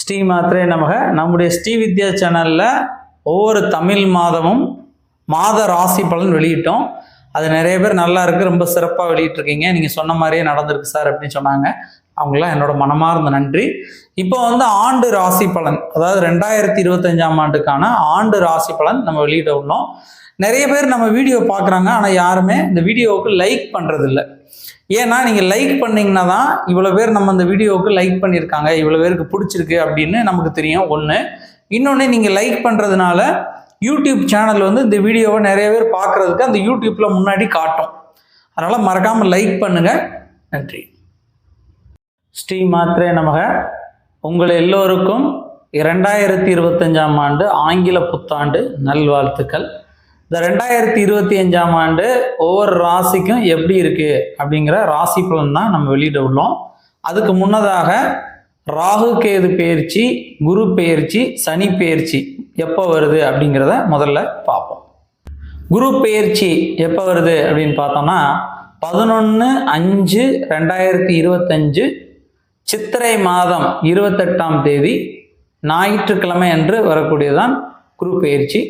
ஸ்ரீ மாத்திரை நமக. நம்முடைய ஸ்ரீ வித்யா சேனலில் ஒவ்வொரு தமிழ் மாதமும் மாத ராசி பலன் வெளியிட்டோம். அது நிறைய பேர் நல்லா இருக்குது ரொம்ப சிறப்பாக வெளியிட்டிருக்கீங்க. நீங்கள் சொன்ன மாதிரியே நடந்திருக்கு சார் அப்படின்னு சொன்னாங்க. அவங்களாம் என்னோட மனமார்ந்த நன்றி. இப்போ வந்து ஆண்டு ராசி பலன் அதாவது ரெண்டாயிரத்தி இருபத்தஞ்சாம் ஆண்டுக்கான ஆண்டு ராசி பலன் நம்ம வெளியிட உள்ளோம். நிறைய பேர் நம்ம வீடியோ பார்க்குறாங்க ஆனால் யாருமே இந்த வீடியோவுக்கு லைக் பண்ணுறதில்ல ஏன்னா நீங்கள் லைக் பண்ணிங்கன்னா தான் இவ்வளோ பேர் நம்ம அந்த வீடியோவுக்கு லைக் பண்ணியிருக்காங்க இவ்வளோ பேருக்கு பிடிச்சிருக்கு அப்படின்னு நமக்கு தெரியும் ஒன்று இன்னொன்று நீங்கள் லைக் பண்ணுறதுனால யூடியூப் சேனல் வந்து இந்த வீடியோவை நிறைய பேர் பார்க்குறதுக்கு அந்த யூடியூப்பில் முன்னாடி காட்டும். அதனால் மறக்காமல் லைக் பண்ணுங்கள் நன்றி. ஸ்ரீ மாத்ரே நமக. உங்கள் எல்லோருக்கும் இரண்டாயிரத்தி இருபத்தஞ்சாம் ஆண்டு ஆங்கில புத்தாண்டு நல்வாழ்த்துக்கள். இந்த ரெண்டாயிரத்தி இருபத்தி அஞ்சாம் ஆண்டு ஒவ்வொரு ராசிக்கும் எப்படி இருக்கு அப்படிங்கிற ராசி பலன் தான் நம்ம வெளியிட உள்ளோம். அதுக்கு முன்னதாக ராகு கேது பெயர்ச்சி குரு பெயர்ச்சி சனி பெயர்ச்சி எப்போ வருது அப்படிங்கிறத முதல்ல பார்ப்போம். குரு பெயர்ச்சி எப்போ வருது அப்படின்னு பார்த்தோம்னா பதினொன்று அஞ்சு ரெண்டாயிரத்தி இருபத்தஞ்சு சித்திரை மாதம் இருபத்தெட்டாம் தேதி ஞாயிற்றுக்கிழமை அன்று வரக்கூடியதுதான் குரு பயிற்சி.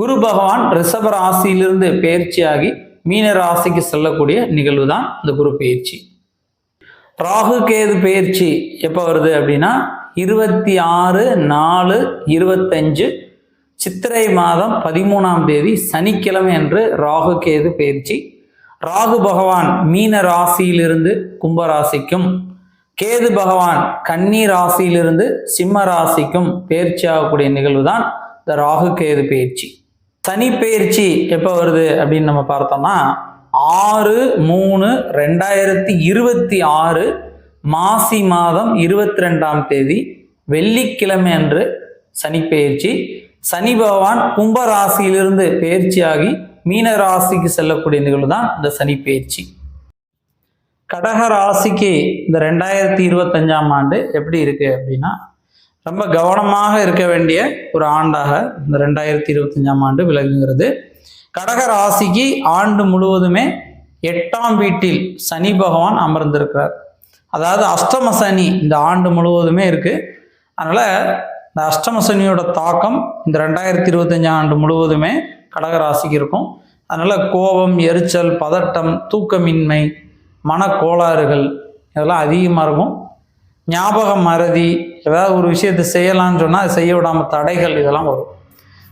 குரு பகவான் ரிஷப ராசியிலிருந்து பயிற்சியாகி மீன ராசிக்கு செல்லக்கூடிய நிகழ்வு தான் இந்த குரு பயிற்சி. ராகு கேது பயிற்சி எப்போ வருது அப்படின்னா இருபத்தி ஆறு நாலு இருபத்தஞ்சு சித்திரை மாதம் பதிமூணாம் தேதி சனிக்கிழமை என்று ராகு கேது பயிற்சி. ராகு பகவான் மீன ராசியிலிருந்து கும்ப ராசிக்கும் கேது பகவான் கன்னி ராசியிலிருந்து சிம்ம ராசிக்கும் பயிற்சி ஆகக்கூடிய நிகழ்வு தான் இந்த ராகு கேது பயிற்சி. சனி எப்போ வருது அப்படின்னு நம்ம பார்த்தோம்னா ஆறு மூணு ரெண்டாயிரத்தி இருபத்தி ஆறு மாசி மாதம் இருபத்தி ரெண்டாம் தேதி வெள்ளிக்கிழமை அன்று சனி பெயர்ச்சி சனி பகவான் கும்ப ராசியிலிருந்து மீன ராசிக்கு செல்லக்கூடிய நிகழ்வு தான் இந்த சனி பெயர்ச்சி கடக ராசிக்கு இந்த ரெண்டாயிரத்தி இருபத்தஞ்சாம் ஆண்டு எப்படி இருக்கு அப்படின்னா ரொம்ப கவனமாக இருக்க வேண்டிய ஒரு ஆண்டாக இந்த ரெண்டாயிரத்தி இருபத்தஞ்சாம் ஆண்டு விளங்குகிறது. கடக ராசிக்கு ஆண்டு முழுவதுமே எட்டாம் வீட்டில் சனி பகவான் அமர்ந்திருக்கிறார். அதாவது அஷ்டம சனி இந்த ஆண்டு முழுவதுமே இருக்கு. அதனால இந்த அஷ்டம சனியோட தாக்கம் இந்த ரெண்டாயிரத்தி இருபத்தஞ்சாம் ஆண்டு முழுவதுமே கடக ராசிக்கு இருக்கும். அதனால கோபம் எரிச்சல் பதட்டம் தூக்கமின்மை மனக்கோளாறுகள் இதெல்லாம் அதிகமாக இருக்கும். ஞாபகம் மறதி ஏதாவது ஒரு விஷயத்தை செய்யலாம்னு சொன்னால் அதை செய்ய விடாமல் தடைகள் இதெல்லாம் வரும்.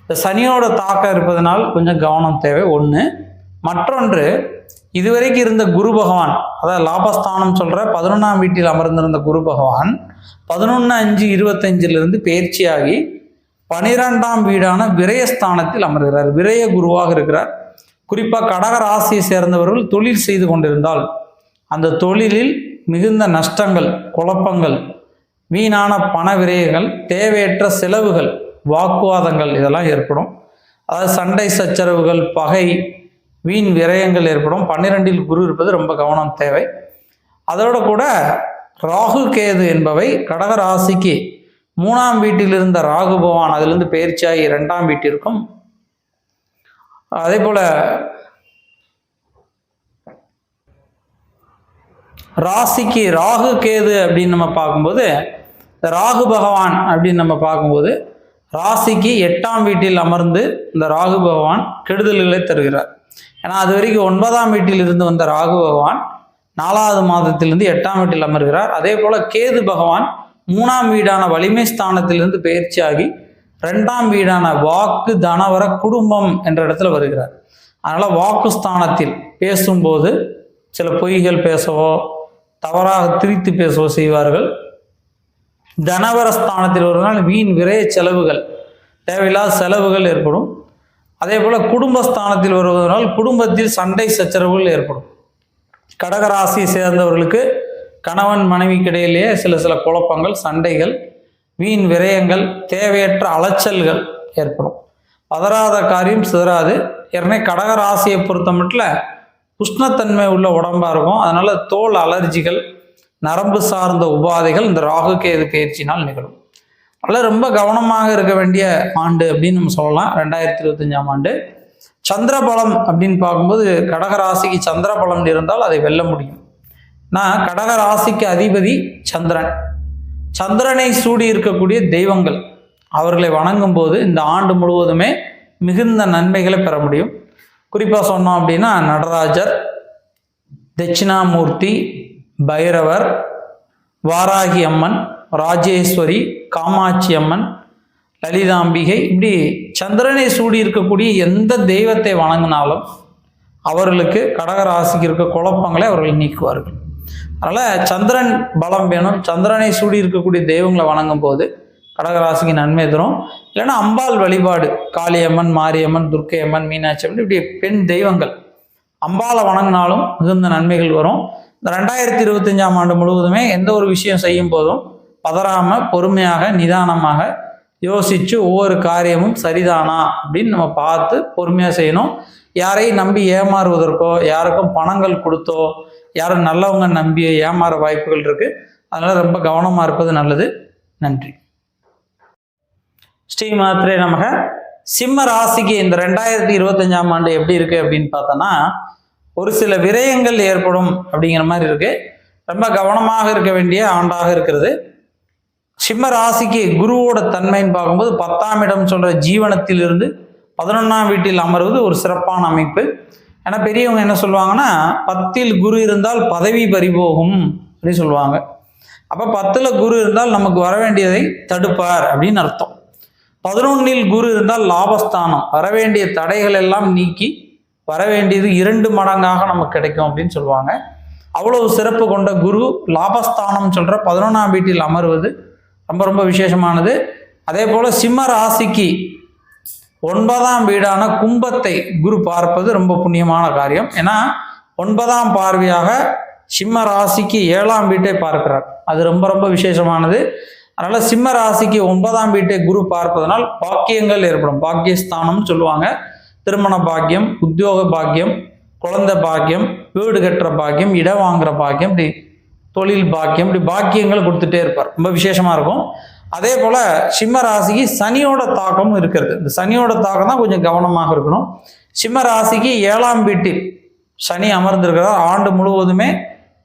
இந்த சனியோட தாக்கம் இருப்பதனால் கொஞ்சம் கவனம் தேவை. ஒன்று மற்றொன்று இதுவரைக்கும் இருந்த குரு பகவான் அதாவது லாபஸ்தானம் சொல்கிற பதினொன்றாம் வீட்டில் அமர்ந்திருந்த குரு பகவான் பதினொன்று அஞ்சு இருபத்தஞ்சிலிருந்து பயிற்சியாகி பனிரெண்டாம் வீடான விரயஸ்தானத்தில் அமர்கிறார். விரய குருவாக இருக்கிறார். குறிப்பாக கடக ராசியை சேர்ந்தவர்கள் தொழில் செய்து கொண்டிருந்தால் அந்த தொழிலில் மிகுந்த நஷ்டங்கள் குழப்பங்கள் வீணான பண விரயங்கள் தேவையற்ற செலவுகள் வாக்குவாதங்கள் இதெல்லாம் ஏற்படும். அதாவது சண்டை சச்சரவுகள் பகை வீண் விரயங்கள் ஏற்படும். பன்னிரெண்டில் குரு இருப்பது ரொம்ப கவனம் தேவை. அதோட கூட ராகு கேது என்பவை கடக ராசிக்கு மூணாம் வீட்டில் இருந்த ராகு பகவான் அதிலிருந்து பயிற்சியாகி இரண்டாம் வீட்டிற்கும் அதே போல் ராசிக்கு ராகு கேது அப்படின்னு நம்ம பார்க்கும்போது இந்த ராகு பகவான் அப்படின்னு நம்ம பார்க்கும்போது ராசிக்கு எட்டாம் வீட்டில் அமர்ந்து இந்த ராகு பகவான் கெடுதல்களை தருகிறார். ஏன்னா அது வரைக்கும் ஒன்பதாம் வீட்டில் இருந்து வந்த ராகு பகவான் நாலாவது மாதத்திலிருந்து எட்டாம் வீட்டில் அமர்கிறார். அதே போல் கேது பகவான் மூணாம் வீடான வலிமை ஸ்தானத்திலிருந்து பயிற்சியாகி ரெண்டாம் வீடான வாக்கு தனவர குடும்பம் என்ற இடத்துல வருகிறார். அதனால் வாக்கு ஸ்தானத்தில் பேசும்போது சில பொய்கள் பேசவோ தவறாக திரித்து பேசவோ செய்வார்கள். தனவர ஸ்தானத்தில் வருவதால் வீண் விரைய செலவுகள் தேவையில்லாத செலவுகள் ஏற்படும். அதே போல் குடும்பஸ்தானத்தில் வருவதனால் குடும்பத்தில் சண்டை சச்சரவுகள் ஏற்படும். கடகராசியை சேர்ந்தவர்களுக்கு கணவன் மனைவிக்கிடையிலேயே சில சில குழப்பங்கள் சண்டைகள் வீண் விரயங்கள் தேவையற்ற அலைச்சல்கள் ஏற்படும். பதறாத காரியம் சிதறாது. ஏற்கனவே கடகராசியை பொறுத்த மட்டும் உஷ்ணத்தன்மை உள்ள உடம்பாக இருக்கும். அதனால தோல் அலர்ஜிகள் நரம்பு சார்ந்த உபாதைகள் இந்த ராகு கேது பயிற்சினால் நிகழும். அதனால் ரொம்ப கவனமாக இருக்க வேண்டிய ஆண்டு அப்படின்னு நம்ம சொல்லலாம். ரெண்டாயிரத்தி இருபத்தஞ்சாம் ஆண்டு. சந்திரபலம் அப்படின்னு பார்க்கும்போது கடகராசிக்கு சந்திரபலம் இருந்தால் அதை வெல்ல முடியும். நான் கடகராசிக்கு அதிபதி சந்திரன். சந்திரனை சூடி இருக்கக்கூடிய தெய்வங்கள் அவர்களை வணங்கும் போது இந்த ஆண்டு முழுவதுமே மிகுந்த நன்மைகளை பெற முடியும். குறிப்பாக சொன்னோம் அப்படின்னா நடராஜர் தட்சிணாமூர்த்தி பைரவர் வாராகி அம்மன் ராஜேஸ்வரி காமாட்சி அம்மன் லலிதாம்பிகை இப்படி சந்திரனை சூடி இருக்கக்கூடிய எந்த தெய்வத்தை வணங்கினாலும் அவர்களுக்கு கடகராசிக்கு இருக்க குழப்பங்களை அவர்கள் நீக்குவார்கள். அதனால் சந்திரன் பலம் வேணும். சந்திரனை சூடி இருக்கக்கூடிய தெய்வங்களை வணங்கும் போது கடகராசிக்கு நன்மை தரும். இல்லைன்னா அம்பாள் வழிபாடு காளியம்மன் மாரியம்மன் துர்க்கையம்மன் மீனாட்சி அம்மன் இப்படி பெண் தெய்வங்கள். அம்பாளை வணங்கினாலும் மிகுந்த நன்மைகள் வரும். இந்த ரெண்டாயிரத்தி இருபத்தஞ்சாம் ஆண்டு முழுவதுமே எந்த ஒரு விஷயம் செய்யும் போதும் பதறாமல் பொறுமையாக நிதானமாக யோசித்து ஒவ்வொரு காரியமும் சரிதானா அப்படின்னு நம்ம பார்த்து பொறுமையாக செய்யணும். யாரையும் நம்பி ஏமாறுவதற்கோ யாருக்கும் பணங்கள் கொடுத்தோ யாரும் நல்லவங்க நம்பி ஏமாற வாய்ப்புகள் இருக்குது அதனால் ரொம்ப கவனமாக இருப்பது நல்லது. நன்றி. ஸ்ரீ மாத்திரே நமக. சிம்ம ராசிக்கு இந்த ரெண்டாயிரத்தி இருபத்தஞ்சாம் ஆண்டு எப்படி இருக்குது அப்படின்னு பார்த்தோன்னா ஒரு சில விரயங்கள் ஏற்படும் அப்படிங்கிற மாதிரி இருக்கு. ரொம்ப கவனமாக இருக்க வேண்டிய ஆண்டாக இருக்கிறது. சிம்ம ராசிக்கு குருவோட தன்மைன்னு பார்க்கும்போது பத்தாம் இடம் சொல்ற ஜீவனத்திலிருந்து பதினொன்றாம் வீட்டில் அமர்வது ஒரு சிறப்பான அமைப்பு. ஏன்னா பெரியவங்க என்ன சொல்லுவாங்கன்னா பத்தில் குரு இருந்தால் பதவி பறிபோகும் அப்படின்னு சொல்லுவாங்க. அப்போ பத்தில் குரு இருந்தால் நமக்கு வர வேண்டியதை தடுப்பார் அப்படின்னு அர்த்தம். பதினொன்னில் குரு இருந்தால் லாபஸ்தானம். வர வேண்டிய தடைகள் எல்லாம் நீக்கி வர வேண்டியது இரண்டு மடங்காக நமக்கு கிடைக்கும் அப்படின்னு சொல்லுவாங்க. அவ்வளவு சிறப்பு கொண்ட குரு லாபஸ்தானம் சொல்கிற பதினொன்றாம் வீட்டில் அமர்வது ரொம்ப ரொம்ப விசேஷமானது. அதே போல் சிம்ம ராசிக்கு ஒன்பதாம் வீடான கும்பத்தை குரு பார்ப்பது ரொம்ப புண்ணியமான காரியம். ஏன்னா ஒன்பதாம் பார்வையாக சிம்ம ராசிக்கு ஏழாம் வீட்டை பார்க்கிறார். அது ரொம்ப ரொம்ப விசேஷமானது. அதனால் சிம்ம ராசிக்கு ஒன்பதாம் வீட்டை குரு பார்ப்பதனால் பாக்கியங்கள் ஏற்படும். பாக்கியஸ்தானம்னு சொல்லுவாங்க. திருமண பாக்கியம் உத்தியோக பாக்கியம் குழந்தை பாக்கியம் வீடு கட்டுற பாக்கியம் இடம் வாங்குற பாக்கியம் இப்படி தொழில் பாக்கியம் இப்படி பாக்கியங்கள் கொடுத்துட்டே இருப்பார். ரொம்ப விசேஷமாக இருக்கும். அதே போல் சிம்ம ராசிக்கு சனியோட தாக்கமும் இருக்கிறது. இந்த சனியோட தாக்கம் தான் கொஞ்சம் கவனமாக இருக்கணும். சிம்ம ராசிக்கு ஏழாம் வீட்டில் சனி அமர்ந்திருக்கிறார். ஆண்டு முழுவதுமே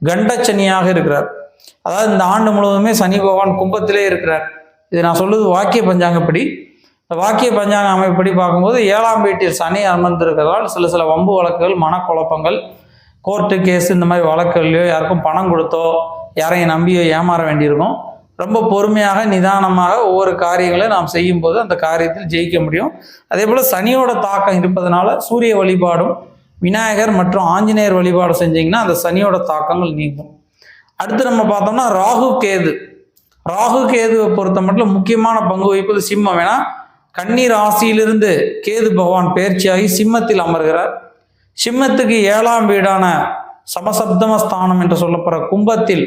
கண்டச்சனியாக இருக்கிறார். அதாவது இந்த ஆண்டு முழுவதுமே சனி பகவான் கும்பத்திலே இருக்கிறார். இது நான் சொல்லுவது வாக்கிய பஞ்சாங்கப்படி. இந்த வாக்கிய பஞ்சாங்க அமைப்படி பார்க்கும்போது ஏழாம் வீட்டில் சனி அமர்ந்திருக்கிறதால் சில சில வம்பு வழக்குகள் மனக்குழப்பங்கள் கோர்ட்டு கேஸ் இந்த மாதிரி வழக்குகள்லையோ யாருக்கும் பணம் கொடுத்தோ யாரையும் நம்பியோ ஏமாற வேண்டியிருக்கும். ரொம்ப பொறுமையாக நிதானமாக ஒவ்வொரு காரியங்களை நாம் செய்யும் போது அந்த காரியத்தில் ஜெயிக்க முடியும். அதே போல் சனியோட தாக்கம் இருப்பதனால சூரிய வழிபாடும் விநாயகர் மற்றும் ஆஞ்சநேயர் வழிபாடு செஞ்சீங்கன்னா அந்த சனியோட தாக்கங்கள் நீங்கும். அடுத்து நம்ம பார்த்தோம்னா ராகு கேது. ராகு கேதுவை பொறுத்த மட்டும் முக்கியமான பங்கு வகிப்பது சிம்மம். ஏன்னா கன்னி ராசியிலிருந்து கேது பகவான் பயிற்சியாகி சிம்மத்தில் அமர்கிறார். சிம்மத்துக்கு ஏழாம் வீடான சமசப்தம ஸ்தானம் என்று சொல்லப்படுற கும்பத்தில்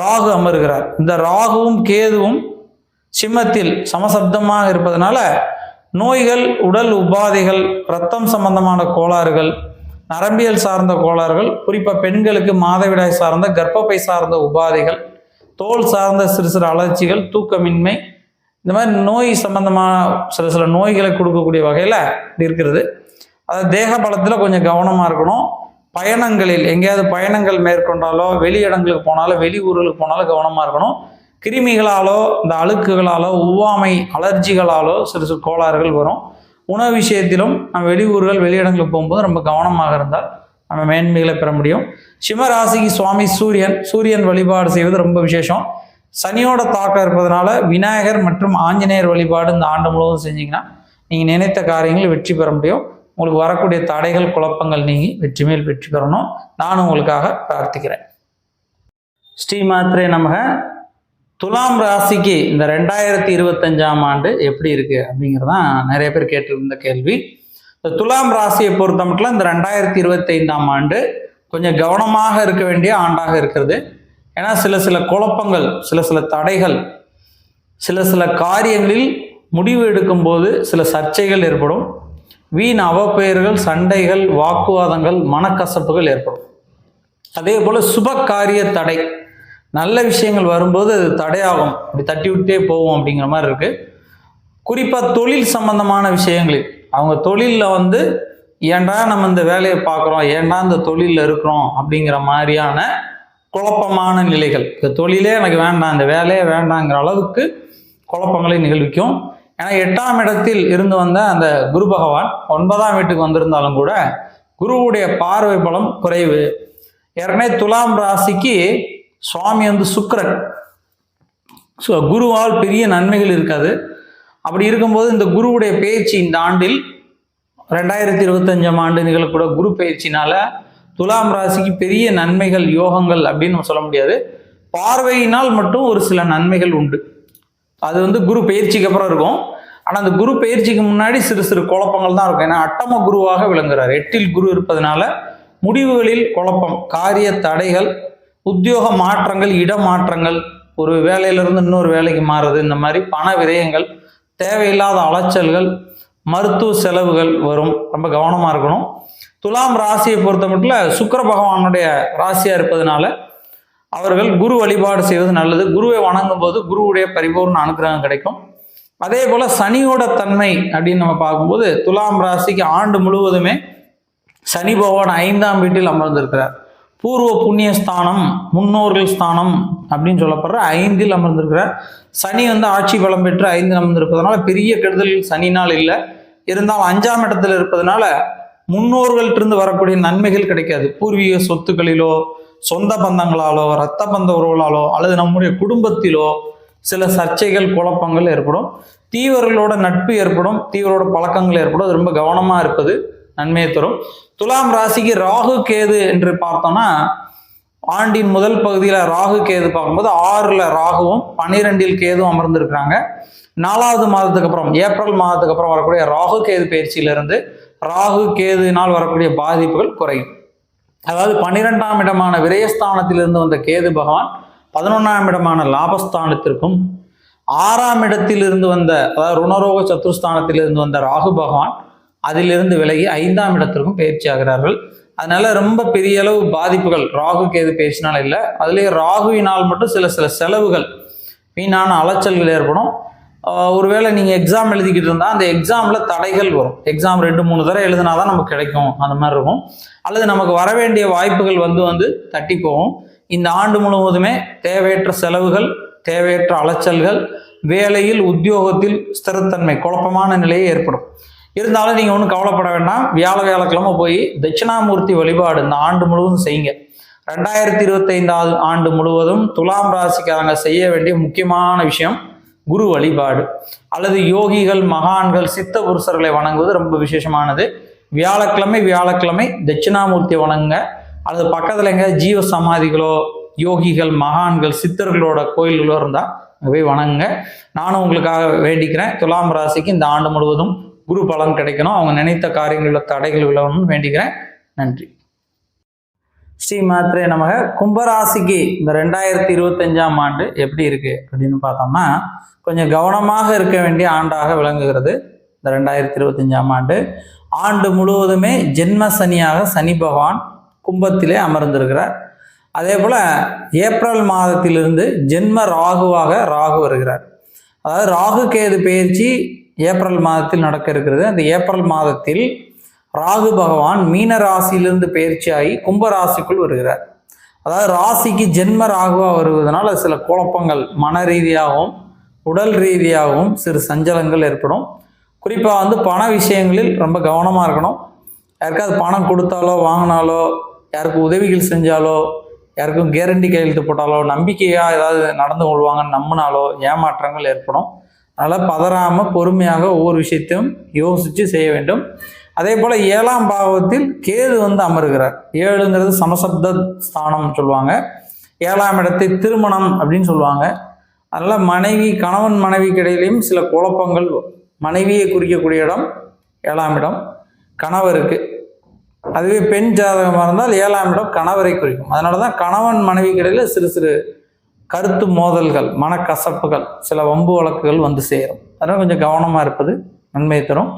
ராகு அமர்கிறார். இந்த ராகுவும் கேதுவும் சிம்மத்தில் சமசப்தமாக இருப்பதனால நோய்கள் உடல் உபாதைகள் ரத்தம் சம்பந்தமான கோளாறுகள் நரம்பியல் சார்ந்த கோளாறுகள் குறிப்பாக பெண்களுக்கு மாதவிடாய் சார்ந்த கர்ப்பப்பை சார்ந்த உபாதைகள் தோல் சார்ந்த சிறு சிறு அலர்ச்சிகள் தூக்கமின்மை இந்த மாதிரி நோய் சம்பந்தமான சில சில நோய்களை கொடுக்கக்கூடிய வகையில் இருக்கிறது அதாவது தேக பலத்தில் கொஞ்சம் கவனமாக இருக்கணும். பயணங்களில் எங்கேயாவது பயணங்கள் மேற்கொண்டாலோ வெளி இடங்களுக்கு போனாலோ வெளி ஊர்களுக்கு போனாலும் கவனமாக இருக்கணும். கிருமிகளாலோ இந்த அழுக்குகளாலோ ஒவ்வாமை அலர்ஜிகளாலோ சிறு சிறு கோளாறுகள் வரும். உணவு விஷயத்திலும் நம்ம வெளியூர்கள் வெளியிடங்களுக்கு போகும்போது ரொம்ப கவனமாக இருந்தால் நம்ம மேன்மைகளை பெற முடியும். சிம்மராசிக்கு சுவாமி சூரியன் சூரியன் வழிபாடு செய்வது ரொம்ப விசேஷம். சனியோட தாக்கம் இருப்பதனால விநாயகர் மற்றும் ஆஞ்சநேயர் வழிபாடு இந்த ஆண்டு முழுவதும் செஞ்சீங்கன்னா நீங்கள் நினைத்த காரியங்கள் வெற்றி பெற முடியும். உங்களுக்கு வரக்கூடிய தடைகள் குழப்பங்கள் நீங்கி வெற்றி மேல் வெற்றி பெறணும். நான் உங்களுக்காக பிரார்த்திக்கிறேன். ஸ்ரீமாத்ரே நமக. துலாம் ராசிக்கு இந்த ரெண்டாயிரத்தி இருபத்தஞ்சாம் ஆண்டு எப்படி இருக்கு அப்படிங்கிறதான் நிறைய பேர் கேட்டிருந்த கேள்வி. இந்த துலாம் ராசியை பொறுத்த மட்டும் இந்த ரெண்டாயிரத்தி இருபத்தைந்தாம் ஆண்டு கொஞ்சம் கவனமாக இருக்க வேண்டிய ஆண்டாக இருக்கிறது. ஏன்னா சில சில குழப்பங்கள் சில சில தடைகள் சில சில காரியங்களில் முடிவு எடுக்கும்போது சில சர்ச்சைகள் ஏற்படும். வீண் அவப்பெயர்கள் சண்டைகள் வாக்குவாதங்கள் மனக்கசப்புகள் ஏற்படும். அதே போல் சுப காரிய தடை நல்ல விஷயங்கள் வரும்போது அது தடையாகும். அப்படி தட்டி விட்டே போவோம் அப்படிங்கிற மாதிரி இருக்குது குறிப்பாக தொழில் சம்பந்தமான விஷயங்களில். அவங்க தொழிலில் வந்து ஏன்டா நம்ம இந்த வேலையை பார்க்குறோம்? ஏன்டா இந்த தொழிலில் இருக்கிறோம்? அப்படிங்கிற மாதிரியான குழப்பமான நிலைகள். இந்த தொழிலே எனக்கு வேண்டாம் இந்த வேலையே வேண்டாங்கிற அளவுக்கு குழப்பங்களை நிகழ்விக்கும். ஏன்னா எட்டாம் இடத்தில் இருந்து வந்த அந்த குரு பகவான் ஒன்பதாம் வீட்டுக்கு வந்திருந்தாலும் கூட குருவுடைய பார்வை பலம் குறைவு. ஏற்கனவே துலாம் ராசிக்கு சுவாமி வந்து சுக்கரன். ஸோ குருவால் பெரிய நன்மைகள் இருக்காது. அப்படி இருக்கும்போது இந்த குருவுடைய பேச்சு இந்த ஆண்டில் ரெண்டாயிரத்தி இருபத்தஞ்சாம் ஆண்டு நிகழக்கூட குரு பயிற்சினால துலாம் ராசிக்கு பெரிய நன்மைகள் யோகங்கள் அப்படின்னு நம்ம சொல்ல முடியாது. பார்வையினால் மட்டும் ஒரு சில நன்மைகள் உண்டு. அது வந்து குரு பயிற்சிக்கு அப்புறம் இருக்கும். ஆனால் அந்த குரு பயிற்சிக்கு முன்னாடி சிறு சிறு குழப்பங்கள் தான் இருக்கும். ஏன்னா அட்டம குருவாக விளங்குறார். எட்டில் குரு இருப்பதனால முடிவுகளில் குழப்பம் காரிய தடைகள் உத்தியோக மாற்றங்கள் இடமாற்றங்கள் ஒரு வேலையிலிருந்து இன்னொரு வேலைக்கு மாறுறது இந்த மாதிரி பண விதயங்கள் தேவையில்லாத அலைச்சல்கள் மருத்துவ செலவுகள் வரும். ரொம்ப கவனமாக இருக்கணும். துலாம் ராசியை பொறுத்த மட்டும் சுக்கர பகவானுடைய ராசியாக இருப்பதனால அவர்கள் குரு வழிபாடு செய்வது நல்லது. குருவை வணங்கும் போது குருவுடைய பரிபூர்ண அனுகிரகம் கிடைக்கும். அதே போல் சனியோட தன்மை அப்படின்னு நம்ம பார்க்கும்போது துலாம் ராசிக்கு ஆண்டு முழுவதுமே சனி பகவான் ஐந்தாம் வீட்டில் அமர்ந்திருக்கிறார். பூர்வ புண்ணிய ஸ்தானம் முன்னோர்கள் ஸ்தானம் அப்படின்னு சொல்லப்படுற ஐந்தில் அமர்ந்திருக்கிற சனி வந்து ஆட்சி பலம் பெற்று ஐந்தில் அமர்ந்திருப்பதனால பெரிய கெடுதல் சனினால் இல்லை. இருந்தாலும் அஞ்சாம் இடத்துல இருப்பதனால முன்னோர்கள்ட்டிருந்து வரக்கூடிய நன்மைகள் கிடைக்காது. பூர்வீக சொத்துக்களிலோ சொந்த பந்தங்களாலோ இரத்த பந்த உறவுகளாலோ அல்லது நம்முடைய குடும்பத்திலோ சில சர்ச்சைகள் குழப்பங்கள் ஏற்படும். தீவர்களோட நட்பு ஏற்படும். தீவரோட பழக்கங்கள் ஏற்படும். அது ரொம்ப கவனமாக இருப்பது. நன்மையை தரும். துலாம் ராசிக்கு ராகு கேது என்று பார்த்தோம்னா ஆண்டின் முதல் பகுதியில் ராகு கேது பார்க்கும்போது ஆறில் ராகுவும் பன்னிரெண்டில் கேதுவும் அமர்ந்திருக்கிறாங்க. நாலாவது மாதத்துக்கு அப்புறம் ஏப்ரல் மாதத்துக்கு அப்புறம் வரக்கூடிய ராகு கேது பயிற்சியிலிருந்து ராகு கேதுனால் வரக்கூடிய பாதிப்புகள் குறையும். அதாவது பன்னிரெண்டாம் இடமான விரயஸ்தானத்திலிருந்து வந்த கேது பகவான் பதினொன்றாம் இடமான லாபஸ்தானத்திற்கும் ஆறாம் இடத்திலிருந்து வந்த அதாவது ருணரோக சத்துருஸ்தானத்திலிருந்து வந்த ராகு பகவான் அதிலிருந்து விலகி ஐந்தாம் இடத்திற்கும் பயிற்சி ஆகிறார்கள். அதனால ரொம்ப பெரிய அளவு பாதிப்புகள். ராகு கேது பயிற்சினால இல்லை. அதுலேயே ராகுவினால் மட்டும் சில சில செலவுகள் வீணான அலைச்சல்கள் ஏற்படும். ஒருவேளை நீங்கள் எக்ஸாம் எழுதிக்கிட்டு இருந்தால் அந்த எக்ஸாமில் தடைகள் வரும். எக்ஸாம் ரெண்டு மூணு தடவை எழுதினா தான் நமக்கு கிடைக்கும். அந்த மாதிரி இருக்கும். அல்லது நமக்கு வர வேண்டிய வாய்ப்புகள் வந்து வந்து தட்டி போகும். இந்த ஆண்டு முழுவதுமே தேவையற்ற செலவுகள் தேவையற்ற அலைச்சல்கள் வேலையில் உத்தியோகத்தில் ஸ்திரத்தன்மை குழப்பமான நிலையை ஏற்படும். இருந்தாலும் நீங்கள் ஒன்றும் கவலைப்பட வேண்டாம். வியாழ வியாழக்கிழமை போய் தட்சிணாமூர்த்தி வழிபாடு இந்த ஆண்டு முழுவதும் செய்யுங்க. ரெண்டாயிரத்தி இருபத்தைந்தாவது ஆண்டு முழுவதும் துலாம் ராசிக்காரங்க செய்ய வேண்டிய முக்கியமான விஷயம் குரு வழிபாடு. அல்லது யோகிகள் மகான்கள் சித்த புருஷர்களை வணங்குவது ரொம்ப விசேஷமானது. வியாழக்கிழமை வியாழக்கிழமை தட்சிணாமூர்த்தியை வணங்குங்க. அல்லது பக்கத்தில் எங்க ஜீவ சமாதிகளோ யோகிகள் மகான்கள் சித்தர்களோட கோயில்களோ இருந்தால் போய் வணங்குங்க. நானும் உங்களுக்காக வேண்டிக்கிறேன். துலாம் ராசிக்கு இந்த ஆண்டு முழுவதும் குரு பலன் கிடைக்கணும். அவங்க நினைத்த காரியங்களில் தடைகள் விழணும்னு வேண்டிக்கிறேன். நன்றி. ஸ்ரீ மாத்ரே நமக. கும்பராசிக்கு இந்த ரெண்டாயிரத்தி இருபத்தஞ்சாம் ஆண்டு எப்படி இருக்கு அப்படின்னு பார்த்தோம்னா கொஞ்சம் கவனமாக இருக்க வேண்டிய ஆண்டாக விளங்குகிறது. இந்த ரெண்டாயிரத்தி இருபத்தஞ்சாம் ஆண்டு. ஆண்டு முழுவதுமே ஜென்ம சனியாக சனி பகவான் கும்பத்திலே அமர்ந்திருக்கிறார். அதே போல் ஏப்ரல் மாதத்திலிருந்து ஜென்ம ராகுவாக ராகு வருகிறார். அதாவது ராகு கேது பயிற்சி ஏப்ரல் மாதத்தில் நடக்க இருக்கிறது. அந்த ஏப்ரல் மாதத்தில் ராகு பகவான் மீன ராசியிலிருந்து பயிற்சியாகி கும்ப ராசிக்குள் வருகிறார். அதாவது ராசிக்கு ஜென்ம ராகுவாக வருவதனால் சில குழப்பங்கள் மன ரீதியாகவும் உடல் ரீதியாகவும் சிறு சஞ்சலங்கள் ஏற்படும். குறிப்பாக வந்து பண விஷயங்களில் ரொம்ப கவனமாக இருக்கணும். யாருக்காவது பணம் கொடுத்தாலோ வாங்கினாலோ யாருக்கு உதவிகள் செஞ்சாலோ யாருக்கும் கேரண்டி கையெழுத்து போட்டாலோ நம்பிக்கையாக ஏதாவது நடந்து கொள்வாங்கன்னு நம்பினாலோ ஏமாற்றங்கள் ஏற்படும். அதனால் பதறாமல் பொறுமையாக ஒவ்வொரு விஷயத்தையும் யோசித்து செய்ய வேண்டும். அதே போல் ஏழாம் பாவத்தில் கேது வந்து அமருகிறார். ஏழுங்கிறது சமசப்த ஸ்தானம் சொல்லுவாங்க. ஏழாம் இடத்தை திருமணம் அப்படின்னு சொல்லுவாங்க. அதனால் மனைவி கணவன் மனைவிக்கு இடையிலையும் சில குழப்பங்கள் மனைவியை குறிக்கக்கூடிய இடம் ஏழாம் இடம் கணவருக்கு அதுவே பெண் ஜாதகமாக இருந்தால் ஏழாம் இடம் கணவரை குறிக்கும். அதனால தான் கணவன் மனைவிக்கு இடையில சிறு சிறு கருத்து மோதல்கள் மனக்கசப்புகள் சில வம்பு வழக்குகள் வந்து சேரும். அதனால் கொஞ்சம் கவனமாக இருப்பது நன்மை தரும்.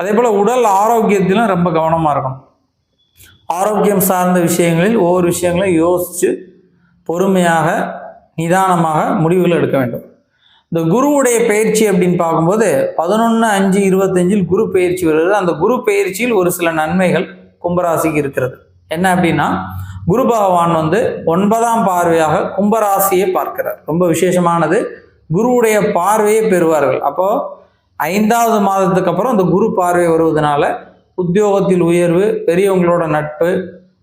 அதே போல் உடல் ஆரோக்கியத்திலும் ரொம்ப கவனமாக இருக்கணும். ஆரோக்கியம் சார்ந்த விஷயங்களில் ஒவ்வொரு விஷயங்களையும் யோசித்து பொறுமையாக நிதானமாக முடிவுகள் எடுக்க வேண்டும். இந்த குருவுடைய பயிற்சி அப்படின்னு பார்க்கும்போது பதினொன்று அஞ்சு இருபத்தஞ்சில் குரு பயிற்சி வருகிறது அந்த குரு பயிற்சியில் ஒரு சில நன்மைகள் கும்பராசிக்கு இருக்கிறது. என்ன அப்படின்னா குரு பகவான் வந்து ஒன்பதாம் பார்வையாக கும்பராசியை பார்க்கிறார். ரொம்ப விசேஷமானது. குருவுடைய பார்வையை பெறுவார்கள். அப்போ ஐந்தாவது மாதத்துக்கு அப்புறம் அந்த குரு பார்வை வருவதனால உத்தியோகத்தில் உயர்வு பெரியவங்களோட நட்பு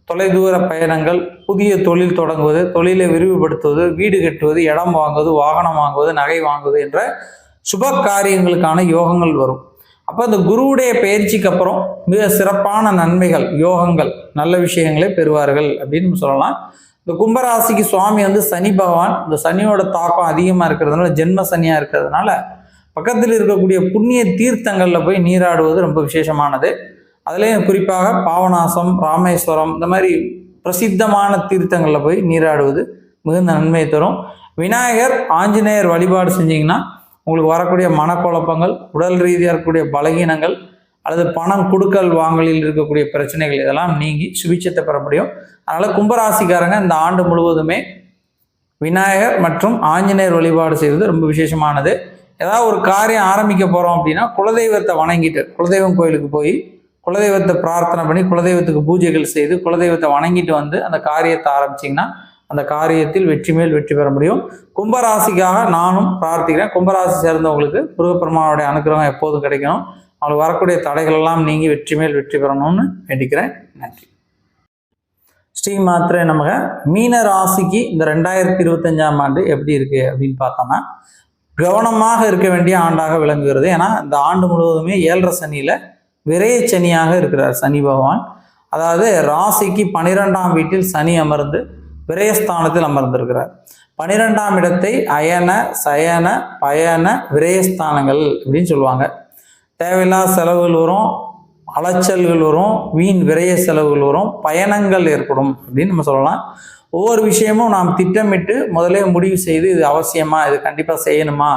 தொலைதூர பயணங்கள் புதிய தொழில் தொடங்குவது தொழிலை விரிவுபடுத்துவது வீடு கட்டுவது இடம் வாங்குவது வாகனம் வாங்குவது நகை வாங்குவது என்ற சுப காரியங்களுக்கான யோகங்கள் வரும். அப்போ இந்த குருவுடைய பயிற்சிக்கு அப்புறம் மிக சிறப்பான நன்மைகள் யோகங்கள் நல்ல விஷயங்களை பெறுவார்கள் அப்படின்னு சொல்லலாம். இந்த கும்பராசிக்கு சுவாமி வந்து சனி பகவான் இந்த சனியோட தாக்கம் அதிகமாக இருக்கிறதுனால ஜென்ம சனியாக இருக்கிறதுனால பக்கத்தில் இருக்கக்கூடிய புண்ணிய தீர்த்தங்களில் போய் நீராடுவது ரொம்ப விசேஷமானது. அதுலேயும் குறிப்பாக பாவநாசம் ராமேஸ்வரம் இந்த மாதிரி பிரசித்தமான தீர்த்தங்களில் போய் நீராடுவது மிகுந்த நன்மை தரும். விநாயகர் ஆஞ்சநேயர் வழிபாடு செஞ்சிங்கன்னா உங்களுக்கு வரக்கூடிய மனக்குழப்பங்கள் உடல் ரீதியாக இருக்கக்கூடிய பலகீனங்கள் அல்லது பணம் கொடுக்கல் வாங்கலில் இருக்கக்கூடிய பிரச்சனைகள் இதெல்லாம் நீங்கி சுபிச்சத்தை பெற முடியும். அதனால் கும்பராசிக்காரங்க இந்த ஆண்டு முழுவதுமே விநாயகர் மற்றும் ஆஞ்சநேயர் வழிபாடு செய்வது ரொம்ப விசேஷமானது. ஏதாவது ஒரு காரியம் ஆரம்பிக்க போகிறோம் அப்படின்னா குலதெய்வத்தை வணங்கிட்டு குலதெய்வம் கோயிலுக்கு போய் குலதெய்வத்தை பிரார்த்தனை பண்ணி குலதெய்வத்துக்கு பூஜைகள் செய்து குலதெய்வத்தை வணங்கிட்டு வந்து அந்த காரியத்தை ஆரம்பிச்சிங்கன்னா அந்த காரியத்தில் வெற்றி மேல் வெற்றி பெற முடியும். கும்பராசிக்காக நானும் பிரார்த்திக்கிறேன். கும்பராசி சேர்ந்தவங்களுக்கு முருகப்பெருமானுடைய அனுகிரகம் எப்போதும் கிடைக்கணும். அவங்களுக்கு வரக்கூடிய தடைகள் எல்லாம் நீங்கி வெற்றி மேல் வெற்றி பெறணும்னு வேண்டிக்கிறேன். நன்றி. ஸ்ரீ மாத்திரை நமக. மீன ராசிக்கு இந்த ரெண்டாயிரத்தி இருபத்தஞ்சாம் ஆண்டு எப்படி இருக்கு அப்படின்னு பார்த்தோம்னா கவனமாக இருக்க வேண்டிய ஆண்டாக விளங்குகிறது. ஏன்னா இந்த ஆண்டு முழுவதுமே ஏழரை சனியில விரைய சனியாக இருக்கிறார் சனி பகவான். அதாவது ராசிக்கு பனிரெண்டாம் வீட்டில் சனி அமர்ந்து விரயஸ்தானத்தில் அமர்ந்திருக்கிறார். பனிரெண்டாம் இடத்தை அயன சயன பயன விரயஸ்தானங்கள் அப்படின்னு சொல்லுவாங்க. தேவையில்லாத செலவுகள் வரும் அலைச்சல்கள் வரும் வீண் விரய செலவுகள் வரும் பயணங்கள் ஏற்படும் அப்படின்னு நம்ம சொல்லலாம். ஒவ்வொரு விஷயமும் நாம் திட்டமிட்டு முதலே முடிவு செய்து இது அவசியமா இது கண்டிப்பாக செய்யணுமா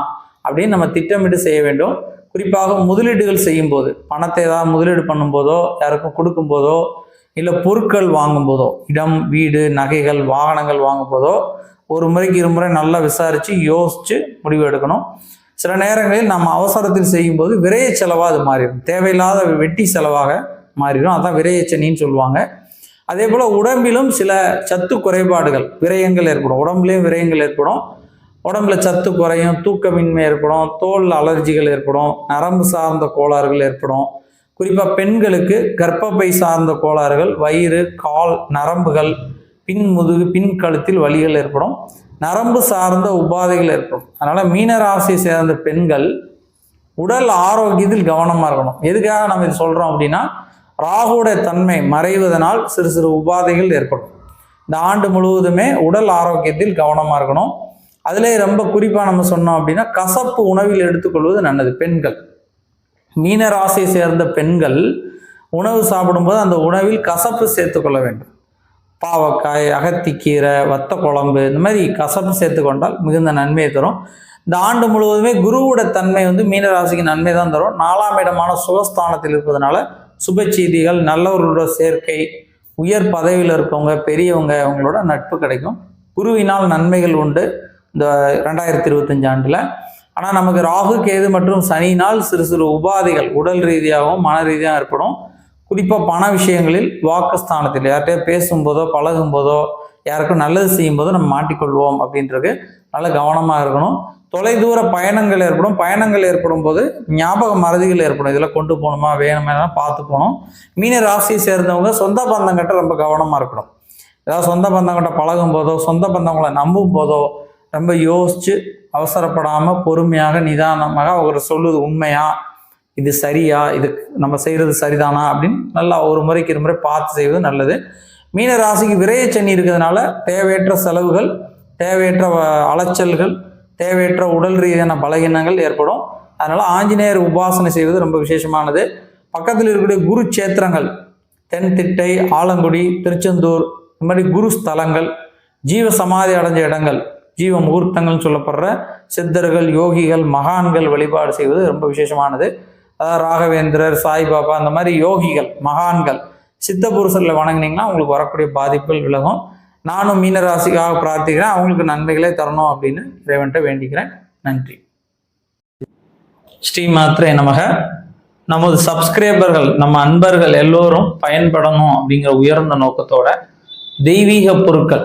அப்படின்னு நம்ம திட்டமிட்டு செய்ய வேண்டும். குறிப்பாக முதலீடுகள் செய்யும்போது பணத்தை ஏதாவது முதலீடு பண்ணும்போதோ யாருக்கும் கொடுக்கும்போதோ இல்லை பொருட்கள் வாங்கும்போதோ இடம் வீடு நகைகள் வாகனங்கள் வாங்கும்போதோ ஒரு முறைக்கு இருமுறை நல்லா விசாரித்து யோசித்து முடிவு எடுக்கணும். சில நேரங்களில் நம்ம அவசரத்தில் செய்யும்போது விரைய செலவாக அது மாறிடும். தேவையில்லாத வெட்டி செலவாக மாறிடும். அதான் விரையச்சனின்னு சொல்லுவாங்க. அதே போல் உடம்பிலும் சில சத்து குறைபாடுகள் விரயங்கள் ஏற்படும். உடம்புலேயும் விரயங்கள் ஏற்படும். உடம்புல சத்து குறையும் தூக்கமின்மை ஏற்படும் தோல் அலர்ஜிகள் ஏற்படும் நரம்பு சார்ந்த கோளாறுகள் ஏற்படும். குறிப்பாக பெண்களுக்கு கர்ப்பப்பை சார்ந்த கோளாறுகள் வயிறு கால் நரம்புகள் பின் முதுகு பின் கழுத்தில் வலிகள் ஏற்படும். நரம்பு சார்ந்த உபாதைகள் ஏற்படும். அதனால் மீனராசியை சேர்ந்த பெண்கள் உடல் ஆரோக்கியத்தில் கவனமாக இருக்கணும். எதுக்காக நம்ம இது சொல்கிறோம் அப்படின்னா ராகுடைய தன்மை மறைவதனால் சிறு சிறு உபாதைகள் ஏற்படும். இந்த ஆண்டு முழுவதுமே உடல் ஆரோக்கியத்தில் கவனமாக இருக்கணும். அதிலே ரொம்ப குறிப்பாக நம்ம சொன்னோம் அப்படின்னா கசப்பு உணவில் எடுத்துக்கொள்வது நல்லது பெண்கள். மீன ராசியை சேர்ந்த பெண்கள் உணவு சாப்பிடும்போது அந்த உணவில் கசப்பு சேர்த்துக்கொள்ள வேண்டும். பாவக்காய் அகத்திக்கீரை வத்த குழம்பு இந்த மாதிரி கசப்பு சேர்த்துக்கொண்டால் மிகுந்த நன்மையை தரும். இந்த ஆண்டு முழுவதுமே குருவோட தன்மை வந்து மீனராசிக்கு நன்மை தான் தரும். நாலாம் இடமான சுகஸ்தானத்தில் இருப்பதனால சுப செய்திகள் நல்லவர்களோட சேர்க்கை உயர் பதவியில் இருக்கவங்க பெரியவங்க அவங்களோட நட்பு கிடைக்கும். குருவினால் நன்மைகள் உண்டு. இந்த ரெண்டாயிரத்தி இருபத்தஞ்சு ஆண்டில் ஆனால் நமக்கு ராகு கேது மற்றும் சனினால் சிறு சிறு உபாதைகள் உடல் ரீதியாகவும் மன ரீதியாகவும் ஏற்படும். குறிப்பாக பண விஷயங்களில் வாக்குஸ்தானத்தில் யார்கிட்டயோ பேசும்போதோ பழகும்போதோ யாருக்கும் நல்லது செய்யும்போதோ நம்ம மாட்டிக்கொள்வோம் அப்படின்றது நல்ல கவனமாக இருக்கணும். தொலைதூர பயணங்கள் ஏற்படும். பயணங்கள் ஏற்படும் போது ஞாபக மறதிகள் ஏற்படும். இதெல்லாம் கொண்டு போகணுமா வேணுமா பார்த்து போகணும். மீன ராசியை சேர்ந்தவங்க சொந்த பந்தங்கிட்ட ரொம்ப கவனமாக இருக்கணும். ஏதாவது சொந்த பந்தங்கிட்ட பழகும் போதோ சொந்த பந்தங்களை நம்பும் போதோ ரொம்ப யோசித்து அவசரப்படாமல் பொறுமையாக நிதானமாக அவர் சொல்லுது உண்மையா? இது சரியா? இது நம்ம செய்கிறது சரிதானா? அப்படின்னு நல்லா ஒரு முறைக்கு இரு முறை பார்த்து செய்வது நல்லது. மீன ராசிக்கு விரையச்சனி இருக்கிறதுனால தேவையற்ற செலவுகள் தேவையற்ற அலைச்சல்கள் தேவையற்ற உடல் ரீதியான பலகீனங்கள் ஏற்படும். அதனால் ஆஞ்சநேயர் உபாசனை செய்வது ரொம்ப விசேஷமானது. பக்கத்தில் இருக்கக்கூடிய குரு சேத்திரங்கள் தென்திட்டை ஆலங்குடி திருச்செந்தூர் இந்த மாதிரி குரு ஸ்தலங்கள் ஜீவ சமாதி அடைஞ்ச இடங்கள் ஜீவ முகூர்த்தங்கள்னு சொல்லப்படுற சித்தர்கள் யோகிகள் மகான்கள் வழிபாடு செய்வது ரொம்ப விசேஷமானது. அதாவது ராகவேந்திரர் சாய்பாபா அந்த மாதிரி யோகிகள் மகான்கள் சித்த புருஷர்களை வணங்கினீங்கன்னா உங்களுக்கு வரக்கூடிய பாதிப்புகள் விலகும். நானும் மீனராசிக்காக பிரார்த்திக்கிறேன். அவங்களுக்கு நன்மைகளே தரணும் அப்படின்னு இறைவன்ட்ட வேண்டிக்கிறேன். நன்றி. ஸ்ரீ மாத்திரை நமக. நமது சப்ஸ்கிரைபர்கள் நம்ம அன்பர்கள் எல்லோரும் பயன்படணும் அப்படிங்கிற உயர்ந்த நோக்கத்தோட தெய்வீக பொருட்கள்